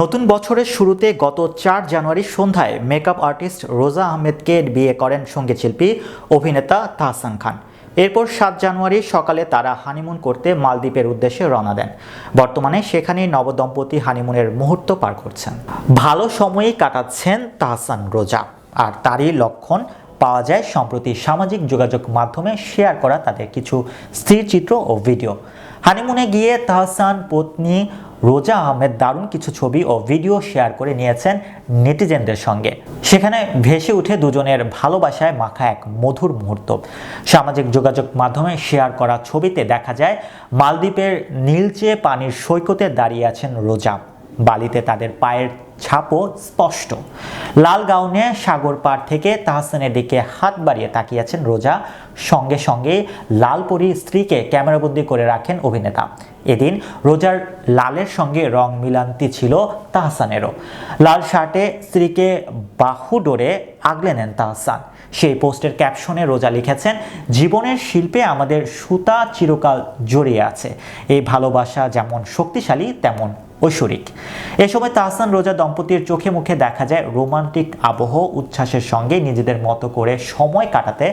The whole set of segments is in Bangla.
নতুন বছরের শুরুতে গত চার জানুয়ারি সন্ধ্যায় মেকআপ আর্টিস্ট রোজা আহমেদকে বিয়ে করেন সংগীত শিল্পী অভিনেতা তাহসান খান। এরপর সাত জানুয়ারি সকালে তারা হানিমুন করতে মালদ্বীপের উদ্দেশ্যে রওনা দেন। বর্তমানে সেখানেই নবদম্পতি হানিমুনের মুহূর্ত পার করছেন। ভালো সময়ই কাটাচ্ছেন তাহসান রোজা, আর তারই লক্ষণ পাওয়া যায় সম্প্রতি সামাজিক যোগাযোগ মাধ্যমে শেয়ার করা তাদের কিছু স্থির চিত্র ও ভিডিও হানিমুনে গিয়ে তাহসান পত্নী রোজা আহমেদ দারুণ কিছু ছবি ও ভিডিও শেয়ার করে নিয়েছেন নেটিজেনদের সঙ্গে। সেখানে ভেসে উঠে দুজনের ভালোবাসায় মাখা এক মধুর মুহূর্ত। সামাজিক যোগাযোগ মাধ্যমে শেয়ার করা ছবিতে দেখা যায়, মালদ্বীপের নীলচে পানির সৈকতে দাঁড়িয়ে আছেন রোজা। বালিতে তাদের পায়ের ছাপও স্পষ্ট। লাল গাউনে সাগর পার থেকে তাহসানের দিকে হাত বাড়িয়ে তাকিয়েছেন রোজা। সঙ্গে সঙ্গে লালপরি স্ত্রীকে ক্যামেরাবন্দি করে রাখেন অভিনেতা। এদিন রোজার লালের সঙ্গে রং মিলান্তি ছিল তাহসানেরও। লাল শার্টে স্ত্রীকে বাহু ডোরে আগলে নেন তাহসান। সেই পোস্টের ক্যাপশনে রোজা লিখেছেন, জীবনের শিল্পে আমাদের সুতা চিরকাল জড়িয়ে আছে। এই ভালোবাসা যেমন শক্তিশালী, তেমন ঐশ্বরিক। এ সময় তাহসান রোজা দম্পতির চোখে মুখে দেখা যায় রোমান্টিক আবহ, উচ্ছ্বাসের সঙ্গে নিজেদের মতো করে সময় কাটাতে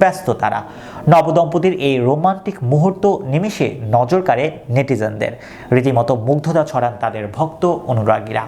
ব্যস্ত তারা। নবদম্পতির এই রোমান্টিক মুহূর্ত নিমিষে নজর কাড়ে নেটিজেনদের। রীতিমতো মুগ্ধতা ছড়ান তাদের ভক্ত অনুরাগীরা।